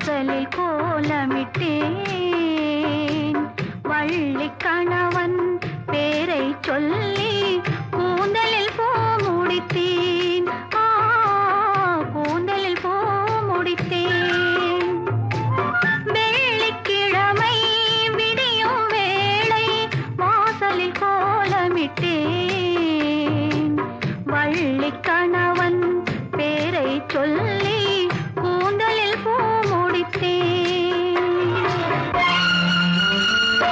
வாசலில் கோலமிட்டேன். வள்ளி கணவன் பேரை சொல்லி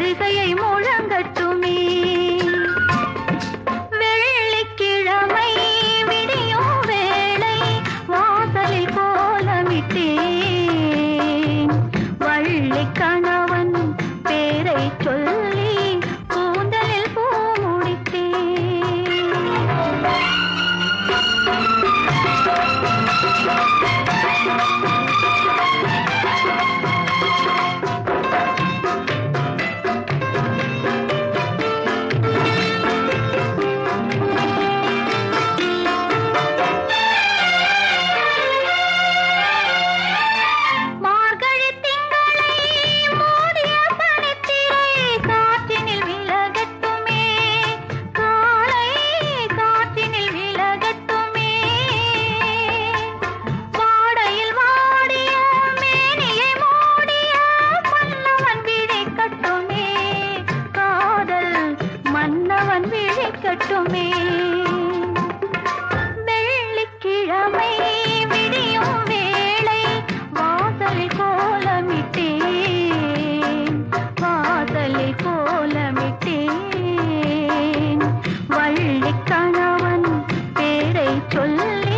வரிசையை மூ காணவன் பேரை சொல்ல